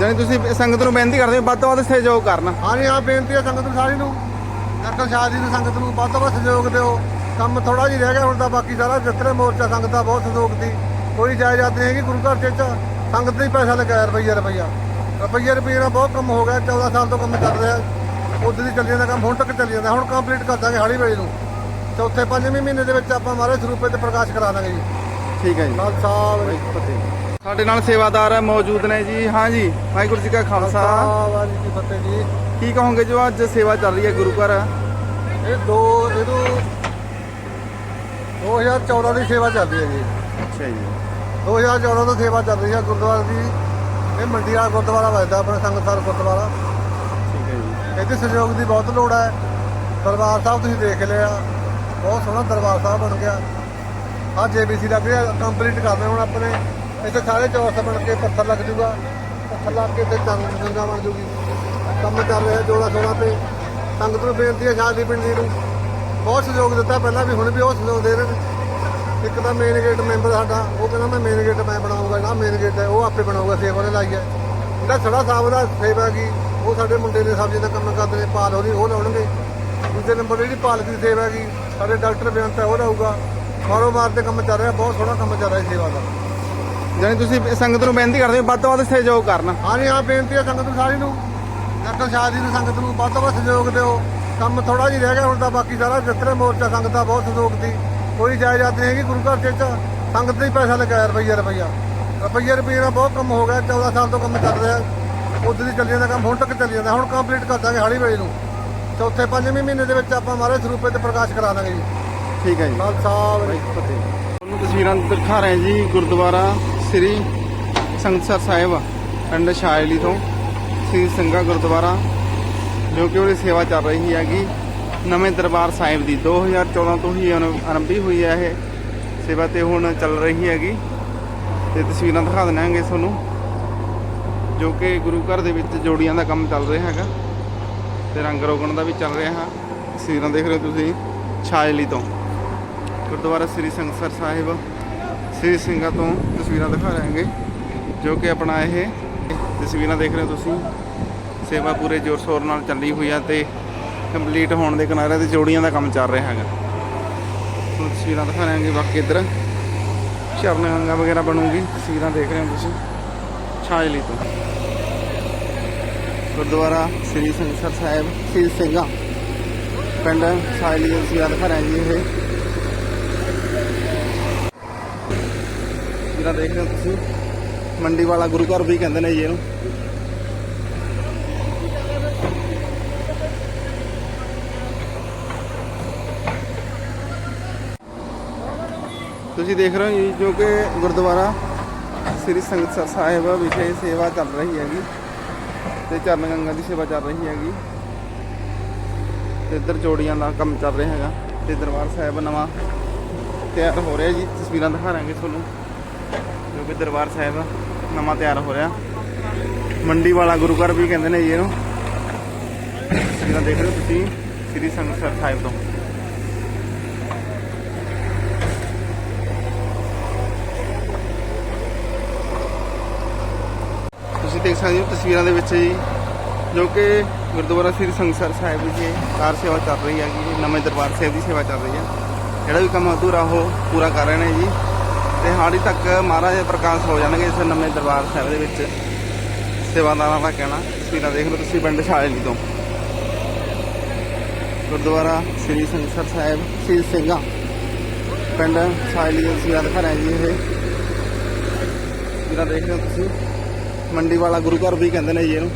ਜਾਨੀ ਤੁਸੀਂ ਸੰਗਤ ਨੂੰ ਬੇਨਤੀ ਕਰਦੇ ਹੋ ਵੱਧ ਤੋਂ ਵੱਧ ਸਹਿਯੋਗ ਕਰਨਾ। ਹਾਂਜੀ ਹਾਂ ਬੇਨਤੀ ਹੈ ਸੰਗਤ ਨੂੰ ਸਾਰੀ ਨੂੰ। ਨਕਲ ਸ਼ਾਦੀ ਨੂੰ ਸੰਗਤ ਨੂੰ ਵੱਧ ਤੋਂ ਵੱਧ ਸਹਿਯੋਗ ਦਿਓ। ਕੰਮ ਥੋੜਾ ਜਿਹਾ ਰਹਿ ਗਿਆ ਹੁਣ ਤਾਂ ਬਾਕੀ ਸਾਰਾ ਜਿੱਤਰੇ ਮੋਰਚਾ ਸੰਗਤ ਦਾ ਬਹੁਤ ਸਹਿਯੋਗ ਦੀ। ਕੋਈ ਜਾਇਦਾਦ ਨਹੀਂ ਹੈਗੀ ਗੁਰੂ ਘਰ ਚ ਚ ਸੰਗਤ ਦਾ ਹੀ ਪੈਸਾ ਲਗਾਇਆ ਰੁਪਈਆ ਰੁਪਈਆ। ਰੁਪਈਆ ਰੁਪਈਆ ਨਾਲ ਬਹੁਤ ਕੰਮ ਹੋ ਗਿਆ 14 ਸਾਲ ਤੋਂ ਕੰਮ ਚੱਲ ਰਿਹਾ। ਉਦੋਂ ਦੀ ਚੱਲੀ ਜਾਂਦਾ ਕੰਮ ਹੁਣ ਤੱਕ ਚੱਲੀ ਜਾਂਦਾ। ਹੁਣ ਕੰਪਲੀਟ ਕਰ ਦਾਂਗੇ ਹਾੜੀ ਵੇਲੇ ਨੂੰ। ਚੌਥੇ ਪੰਜਵੇਂ ਮਹੀਨੇ ਦੇ ਵਿੱਚ ਆਪਾਂ ਮਹਾਰਾਜ ਸਰੂਪੇ ਤੇ ਪ੍ਰਕਾਸ਼ ਕਰਾ ਦਾਂਗੇ ਜੀ। ਠੀਕ ਹੈ ਜੀ। ਨਾਲ ਸਾਹਿਬ ਫਤਿਹ ਸਾਡੇ ਨਾਲ ਸੇਵਾਦਾਰ ਮੌਜੂਦ ਨੇ ਜੀ। ਹਾਂ ਜੀ ਵਾਹਿਗੁਰੂ ਜੀ ਕਾ ਖਾਲਸਾ। ਵਾਹਿਗੁਰੂ ਜੀ ਕੀ ਫਤਿਹ ਜੀ। ਕੀ ਕਹੋਗੇ ਜੋ ਅੱਜ ਸੇਵਾ ਚੱਲ ਰਹੀ ਹੈ ਗੁਰੂ ਘਰ? ਇਹ ਦੋ ਇਹਨੂੰ 2014 ਦੀ ਸੇਵਾ ਚੱਲ ਰਹੀ ਹੈ ਜੀ। ਅੱਛਾ ਜੀ। 2014 ਤੋਂ ਸੇਵਾ ਚੱਲ ਰਹੀ ਹੈ ਗੁਰਦੁਆਰਾ ਦੀ। ਇਹ ਮੰਡੀ ਵਾਲਾ ਗੁਰਦੁਆਰਾ ਵੱਜਦਾ ਆਪਣੇ ਸੰਗਤਸਰ ਗੁਰਦੁਆਰਾ। ਠੀਕ ਹੈ ਜੀ। ਇਹਦੇ ਸਹਿਯੋਗ ਦੀ ਬਹੁਤ ਲੋੜ ਹੈ। ਦਰਬਾਰ ਸਾਹਿਬ ਤੁਸੀਂ ਦੇਖ ਲਿਆ। ਬਹੁਤ ਸੋਹਣਾ ਦਰਬਾਰ ਸਾਹਿਬ ਬਣ ਗਿਆ। ਆ ਜੇਬੀਸੀ ਲੱਗ ਰਿਹਾ ਕੰਪਲੀਟ ਕਰਨੇ ਹੁਣ ਆਪਣੇ। ਇੱਥੇ ਸਾਰੇ ਚੌਰਸ ਬਣ ਕੇ ਪੱਥਰ ਲੱਗ ਜੂਗਾ। ਪੱਥਰ ਲੱਗ ਕੇ ਤੇ ਚੰਗ ਗੰਗਾ ਬਣ ਜੂਗੀ। ਕੰਮ ਚੱਲ ਰਿਹਾ ਜੋੜਾ ਸੋੜਾ ਤੇ। ਸੰਗਤ ਨੂੰ ਬੇਨਤੀ ਹੈ ਸ਼ਾਦੀ ਪਿੰਡੀ ਨੂੰ। ਬਹੁਤ ਸਹਿਯੋਗ ਦਿੱਤਾ ਪਹਿਲਾਂ ਵੀ, ਹੁਣ ਵੀ ਉਹ ਸਹਿਯੋਗ ਦੇ ਰਹੇ ਨੇ। ਇੱਕ ਤਾਂ ਮੇਨ ਗੇਟ ਮੈਂਬਰ ਸਾਡਾ, ਉਹ ਕਹਿੰਦਾ ਮੈਂ ਮੇਨ ਗੇਟ ਮੈਂ ਬਣਾਉਂਗਾ ਨਾ ਮੇਨ ਗੇਟ ਹੈ, ਉਹ ਆਪੇ ਬਣਾਊਗਾ ਸੇਵਾ ਨੇ ਲਾਈ ਹੈ। ਜਿਹੜਾ ਸੜਾ ਸਾਹਿਬ ਦਾ ਸੇਵਾ ਕੀ ਉਹ ਸਾਡੇ ਮੁੰਡੇ ਨੇ ਸਬਜ਼ੀ ਦਾ ਕੰਮ ਕਰਦੇ ਨੇ, ਪਾਲ ਹੋਣੀ ਉਹ ਲਾਉਣਗੇ। ਦੂਜੇ ਨੰਬਰ ਜਿਹੜੀ ਪਾਲਕ ਦੀ ਸੇਵਾ ਕੀ ਸਾਡੇ ਡਾਕਟਰ ਬੇਅੰਤ ਹੈ, ਉਹ ਲਾਊਗਾ। ਕਾਰੋਬਾਰ ਤੇ ਕੰਮ ਚੱਲ ਰਿਹਾ, ਬਹੁਤ ਸੋਹਣਾ ਕੰਮ ਚੱਲ ਰਿਹਾ ਸੇਵਾ ਦਾ। ਜਾਨੀ ਤੁਸੀਂ ਸੰਗਤ ਨੂੰ ਬੇਨਤੀ ਕਰਦੇ ਹੋ ਵੱਧ ਤੋਂ ਵੱਧ ਸਹਿਯੋਗ ਕਰਨਾ। ਹਾਂਜੀ ਹਾਂ ਬੇਨਤੀ ਹੈ ਸੰਗਤ ਨੂੰ ਸਾਰੀ ਨੂੰ। ਨਕਲ ਸ਼ਾਦੀ ਨੂੰ ਸੰਗਤ ਨੂੰ ਵੱਧ ਤੋਂ ਵੱਧ ਸਹਿਯੋਗ ਦਿਓ। ਕੰਮ ਥੋੜਾ ਜਿਹਾ ਰਹਿ ਗਿਆ ਹੁਣ ਤਾਂ ਬਾਕੀ ਸਾਰਾ ਜਿੱਤਰੇ ਮੋਰਚਾ ਸੰਗਤ ਦਾ ਬਹੁਤ ਸਹਿਯੋਗ ਦੀ ਕੋਈ ਜਾਇਦਾਦ ਨਹੀਂ ਹੈਗੀ ਗੁਰੂ ਘਰ ਚ ਚ ਸੰਗਤ ਦਾ ਹੀ ਪੈਸਾ ਲਗਾਇਆ ਰੁਪਈਆ ਰੁਪਈਆ। ਰੁਪਈਆ ਰੁਪਈਆ ਨਾਲ ਬਹੁਤ ਕੰਮ ਹੋ ਗਿਆ 14 ਸਾਲ ਤੋਂ ਕੰਮ ਚੱਲ ਰਿਹਾ। ਉਦੋਂ ਦੀ ਚੱਲੀ ਜਾਂਦਾ ਕੰਮ ਹੁਣ ਤੱਕ ਚੱਲੀ ਜਾਂਦਾ। ਹੁਣ ਕੰਪਲੀਟ ਕਰ ਦਾਂਗੇ ਹਾੜੀ ਵੇਲੇ ਨੂੰ। ਚੌਥੇ ਪੰਜਵੇਂ ਮਹੀਨੇ ਦੇ ਵਿੱਚ ਆਪਾਂ ਮਹਾਰਾਜ ਸਰੂਪੇ ਤੇ ਪ੍ਰਕਾਸ਼ ਕਰਾ ਦਾਂਗੇ ਜੀ। ਠੀਕ ਹੈ ਜੀ। ਸਾਹਿਬ। ਫਤਿਹ ਤੁਹਾਨੂੰ ਤਸਵੀਰਾਂ ਦਿਖਾ ਰਹੇ ਜੀ ਗੁਰਦੁਆਰਾ ਸ੍ਰੀ ਸੰਗਤਸਰ ਸਾਹਿਬ ਪਿੰਡ ਸ਼ਾਇਲੀ ਤੋਂ, ਸ੍ਰੀ ਸਿੰਘਾ ਗੁਰਦੁਆਰਾ, ਜੋ ਕਿ ਉਹਦੀ ਸੇਵਾ ਚੱਲ ਰਹੀ ਹੈਗੀ। ਨਵੇਂ ਦਰਬਾਰ ਸਾਹਿਬ ਦੀ 2014 ਤੋਂ ਹੀ ਆਰੰ- ਆਰੰਭੀ ਹੋਈ ਹੈ ਇਹ ਸੇਵਾ ਤੇ ਹੁਣ ਚੱਲ ਰਹੀ ਹੈਗੀ। ਤੇ ਤਸਵੀਰਾਂ ਦਿਖਾ ਦਿੰਨਾਂਗੇ ਤੁਹਾਨੂੰ, ਜੋ ਕਿ ਗੁਰੂ ਘਰ ਦੇ ਵਿੱਚ ਜੋੜੀਆਂ ਦਾ ਕੰਮ ਚੱਲ ਰਿਹਾ ਹੈਗਾ। ਤੇ ਰੰਗ ਰੋਗਣ ਦਾ ਵੀ ਚੱਲ ਰਿਹਾ ਹੈ। ਤਸਵੀਰਾਂ ਦੇਖ ਰਹੇ ਹੋ ਤੁਸੀਂ ਛਾਜਲੀ ਤੋਂ। ਗੁਰਦੁਆਰਾ ਸ੍ਰੀ ਸੰਗਸਰ ਸਾਹਿਬ ਸ੍ਰੀ ਸਿੰਘਾਂ ਤੋਂ ਤਸਵੀਰਾਂ ਦਿਖਾ ਰਹੇ ਹਾਂਗੇ ਜੋ ਕਿ ਆਪਣਾ ਇਹ ਤਸਵੀਰਾਂ ਦੇਖ ਰਹੇ ਹੋ ਤੁਸੀਂ। ਸੇਵਾ ਪੂਰੇ ਜ਼ੋਰ ਸ਼ੋਰ ਨਾਲ ਚੱਲੀ ਹੋਈ ਆ ਤੇ ਕੰਪਲੀਟ ਹੋਣ ਦੇ ਕਿਨਾਰੇ ਤੇ ਜੋੜੀਆਂ ਦਾ ਕੰਮ ਚੱਲ ਰਿਹਾ ਹੈਗਾ। ਤੁਹਾਨੂੰ ਤਸਵੀਰਾਂ ਦਿਖਾ ਰਹੇ ਹਾਂਗੇ ਬਾਕੀ ਇੱਧਰ। ਚਰਨ ਗੰਗਾ ਵਗੈਰਾ ਬਣੂਗੀ, ਤਸਵੀਰਾਂ ਦੇਖ ਰਹੇ ਹੋ ਤੁਸੀਂ ਛਾਜਲੀ ਤੋਂ। ਗੁਰਦੁਆਰਾ ਸ੍ਰੀ ਸੰਗਸਰ ਸਾਹਿਬ, ਸ੍ਰੀ ਸਿੰਘਾਂ। ਪਿੰਡ ਛਾਜਲੀ ਤੋਂ ਤਸਵੀਰਾਂ ਦਿਖਾ ਰਹੇ ਹਾਂ ਜੀ ਇਹ। ਜਿਹੜਾ ਦੇਖ ਰਹੇ ਹੋ ਤੁਸੀਂ, ਮੰਡੀ ਵਾਲਾ ਗੁਰੂ ਘਰ ਵੀ ਕਹਿੰਦੇ ਨੇ ਜੀ ਇਹਨੂੰ। ਤੁਸੀਂ ਦੇਖ ਰਹੇ ਹੋ ਜੀ, ਜੋ ਕਿ ਗੁਰਦੁਆਰਾ ਸ੍ਰੀ ਸੰਗਤਸਰ ਸਾਹਿਬ ਵਿਖੇ ਸੇਵਾ ਚੱਲ ਰਹੀ ਹੈਗੀ ਤੇ ਚਰਨ ਗੰਗਾ ਦੀ ਸੇਵਾ ਚੱਲ ਰਹੀ ਹੈਗੀ। ਤੇ ਇੱਧਰ ਜੋੜੀਆਂ ਦਾ ਕੰਮ ਚੱਲ ਰਿਹਾ ਹੈਗਾ ਤੇ ਦਰਬਾਰ ਸਾਹਿਬ ਨਵਾਂ ਤਿਆਰ ਹੋ ਰਿਹਾ ਜੀ, ਤਸਵੀਰਾਂ ਦਿਖਾ ਰਾਂਗੇ ਤੁਹਾਨੂੰ। ਜੋ ਕਿ ਦਰਬਾਰ ਸਾਹਿਬ ਨਵਾਂ ਤਿਆਰ ਹੋ ਰਿਹਾ। ਮੰਡੀ ਵਾਲਾ ਗੁਰੂ ਘਰ ਵੀ ਕਹਿੰਦੇ ਨੇ ਜੀ ਇਹਨੂੰ। ਤਸਵੀਰਾਂ ਦੇਖ ਰਹੇ ਹੋ ਤੁਸੀਂ, ਸ੍ਰੀ ਸੰਗਤਸਰ ਸਾਹਿਬ ਤੋਂ। ਤੁਸੀਂ ਦੇਖ ਸਕਦੇ ਹੋ ਤਸਵੀਰਾਂ ਦੇ ਵਿੱਚ ਜੀ, ਜੋ ਕਿ ਗੁਰਦੁਆਰਾ ਸ੍ਰੀ ਸੰਗਤਸਰ ਸਾਹਿਬ ਵਿਖੇ ਕਾਰ ਸੇਵਾ ਚੱਲ ਰਹੀ ਹੈ ਜੀ ਨਵੇਂ ਦਰਬਾਰ ਸਾਹਿਬ ਦੀ ਸੇਵਾ ਚੱਲ ਰਹੀ ਹੈ। ਜਿਹੜਾ ਵੀ ਕੰਮ ਅਧੂਰਾ ਉਹ ਪੂਰਾ ਕਰ ਰਹੇ ਨੇ ਜੀ। ਤੇ ਹਾੜੀ ਤੱਕ ਮਹਾਰਾਜ ਪ੍ਰਕਾਸ਼ ਹੋ ਜਾਣਗੇ ਇਸ ਨਵੇਂ ਦਰਬਾਰ ਸਾਹਿਬ ਦੇ ਵਿੱਚ। ਸੇਵਾਦਾਰਾਂ ਦਾ ਕਹਿਣਾ ਤਸਵੀਰਾਂ ਦੇਖ ਲਓ, ਤੁਸੀਂ ਪਿੰਡ ਸ਼ਾਇਲੀ ਤੋਂ। ਗੁਰਦੁਆਰਾ ਸ੍ਰੀ ਸੰਗਤਸਰ ਸਾਹਿਬ, ਸ੍ਰੀ ਸਿੰਘਾਂ। ਪਿੰਡ ਸ਼ਾਇਲੀ ਤੋਂ ਤਸਵੀਰਾਂ ਦਿਖਾ ਰਹੇ ਜੀ ਇਹ। ਤਸਵੀਰਾਂ ਦੇਖ ਰਹੇ ਹੋ ਤੁਸੀਂ, ਮੰਡੀ ਵਾਲਾ ਗੁਰੂ ਘਰ ਵੀ ਕਹਿੰਦੇ ਨੇ ਜੀ ਇਹਨੂੰ।